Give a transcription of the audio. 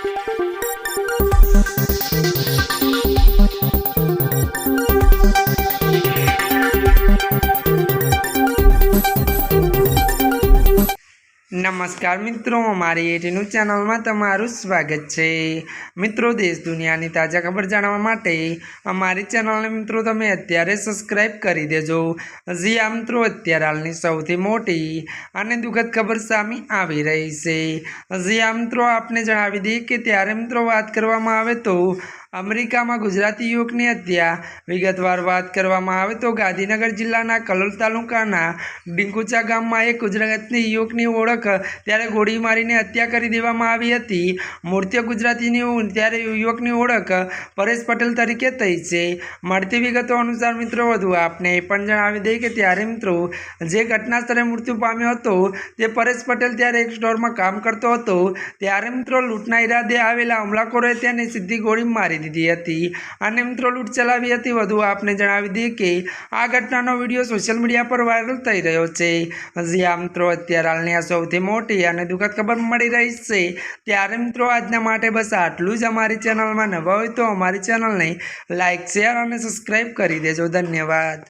Thank you. નમસ્કાર મિત્રો, અમારી એટીનું ચેનલમાં તમારું સ્વાગત છે. મિત્રો, દેશ દુનિયાની તાજા ખબર જાણવા માટે અમારી ચેનલને મિત્રો તમે અત્યારે સબસ્ક્રાઈબ કરી દેજો. જી આ મિત્રો, અત્યારે હાલની સૌથી મોટી અને દુઃખદ ખબર સામે આવી રહી છે. જી આ મિત્રો, આપને જણાવી દઈએ કે ત્યારે મિત્રો વાત કરવામાં આવે તો અમેરિકામાં ગુજરાતી યુવકની હત્યા. વિગતવાર વાત કરવામાં આવે તો ગાંધીનગર જિલ્લાના કલોલ તાલુકાના ડિંકુચા ગામમાં એક ગુજરાતની યુવકની ઓળખ ત્યારે ગોળી મારીને હત્યા કરી દેવામાં આવી હતી. મૂર્તિઓ ગુજરાતીની ત્યારે યુવકની ઓળખ પરેશ પટેલ તરીકે થઈ છે. મળતી વિગતો અનુસાર મિત્રો, વધુ આપને એ પણ જણાવી દઈએ કે ત્યારે મિત્રો, જે ઘટના સ્થળે મૃત્યુ પામ્યો હતો, તે પરેશ પટેલ ત્યારે એક સ્ટોરમાં કામ કરતો હતો. ત્યારે મિત્રો, લૂંટના ઈરાદે આવેલા હુમલાખોરોએ તેને સીધી ગોળી મારી દીધી હતી. અને મિત્રો, લૂંટ ચલાવી હતી. વધુ આપને જણાવી દઈએ કે આ ઘટનાનો વીડિયો સોશિયલ મીડિયા પર વાયરલ થઈ રહ્યો છે. હજી આ મિત્રો અત્યારે હાલની આ સૌથી મોટી અને દુઃખદ ખબર મળી રહી છે. ત્યારે મિત્રો, આજના માટે બસ આટલું જ. અમારી ચેનલમાં નવા હોય તો અમારી ચેનલને લાઇક શેર અને સબસ્ક્રાઈબ કરી દેજો. ધન્યવાદ.